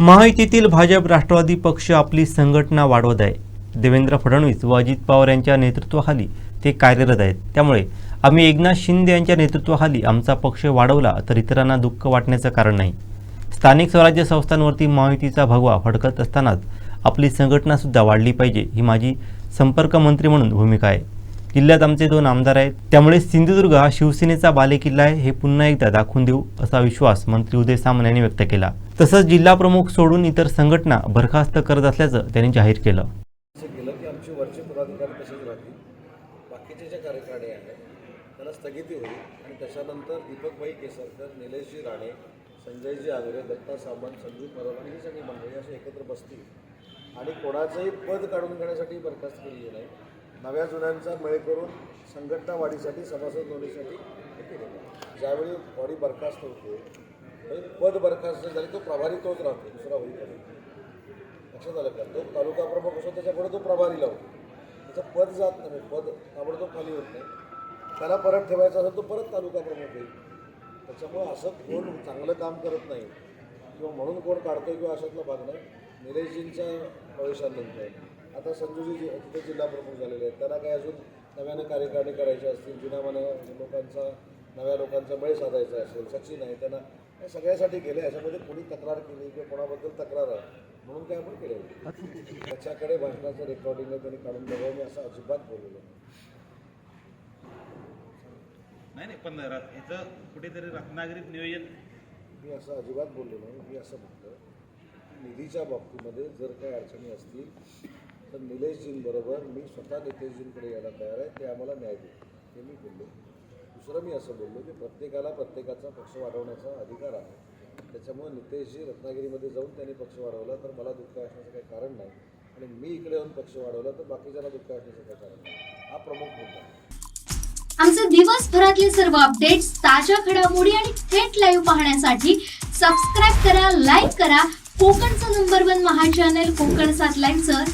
महायुतीतील भाजप राष्ट्रवादी पक्ष आपली संघटना वाढवत आहे. देवेंद्र फडणवीस व अजित पवार यांच्या नेतृत्वाखाली ते कार्यरत आहेत. त्यामुळे आम्ही एकनाथ शिंदे यांच्या नेतृत्वाखाली आमचा पक्ष वाढवला तर इतरांना दुःख वाटण्याचं कारण नाही. स्थानिक स्वराज्य संस्थांवरती महायुतीचा भगवा फडकत असतानाच आपली संघटनासुद्धा वाढली पाहिजे ही माझी संपर्क मंत्री म्हणून भूमिका आहे. जिल्ह्यात आमचे दोन आमदार आहेत. त्यामुळे सिंधुदुर्ग हा शिवसेनेचा बालेकिल्ला आहे. हे पुन्हा एकदा दाखवून देऊ असा विश्वास मंत्री उदय सामंत यांनी व्यक्त केला. तसंच जिल्हा प्रमुख सोडून इतर संघटना बरखास्त करत असल्याचं त्यांनी जाहीर केलं. स्थगिती होईल. आणि त्याच्यानंतर दीपकभाई केसरकर निलेशजी राणे संजयजी आगरे दत्ता सामंत संजू परब आणि ही सगळी मंडळी असे एकत्र बसतील. आणि कोणाचंही पद काढून घेण्यासाठी बरखास्त केलेली नाही. नव्या जुन्यांचा मेळ करून संघटना वाढीसाठी सभासद नोंदणीसाठी केलेलं ज्यावेळी बॉडी बरखास्त होते त्यावेळी पद बरखास्त झाली तो प्रभारी तोच राहतो दुसरा होईपर्यंत लक्षात आलं का? तो तालुका प्रमुख असतो त्याच्यापुढे तो प्रभारी लावतो. त्याचं पद जात नाही पद ताबडतोब खाली होत नाही. त्याला परत ठेवायचा असेल तो परत तालुका प्रमुख होईल. त्याच्यामुळे असं कोण चांगलं काम करत नाही किंवा म्हणून कोण काढतोय किंवा अशातला भाग नाही निलेशजींच्या प्रवेशानंतर. आता संजूजी जे- तिथे जिल्हा प्रमुख झालेले आहेत त्यांना काही अजून नव्यानं कार्यकारिणी करायची असतील जुन्या मन लोकांचा नव्या लोकांचा बळ साधायचा असेल सचिन आहे त्यांना हे सगळ्यासाठी केलं याच्यामध्ये कोणी तक्रार केली किंवा कोणाबद्दल तक्रार आहे म्हणून काय आपण केलं त्याच्याकडे भाषणाचं रेकॉर्डिंग आहे त्यांनी काढून बघावं मी असं अजिबात बोललेलो नाही. नाही पण ह्याचं कुठेतरी रत्नागिरीत नियोजन मी असं अजिबात बोललो नाही मी असं म्हणतो निधीच्या बाबतीमध्ये जर काही अडचणी असतील तर निलेशजींबरोबर मी स्वतः नितेशजींकडे यायला तयार आहे ते आम्हाला न्याय देईल हे मी बोललो. दुसरं मी असं बोललो की प्रत्येकाला प्रत्येकाचा पक्ष वाढवण्याचा अधिकार आहे. त्याच्यामुळे नितेशजी रत्नागिरीमध्ये जाऊन त्यांनी पक्ष वाढवला तर मला दुःख असण्याचं काही कारण नाही. आणि मी इकडे येऊन पक्ष वाढवला तर बाकीच्याला दुःख असण्याचं काही कारण नाही. हा प्रमुख मुद्दा आमचे दिवसभरातले सर्व अपडेट्स ताज्या घडामोडी आणि थेट लाईव्ह पाहण्यासाठी सबस्क्राईब करा लाईक करा. कोकणचं नंबर वन महा चॅनल कोकण सात लाईव्हचं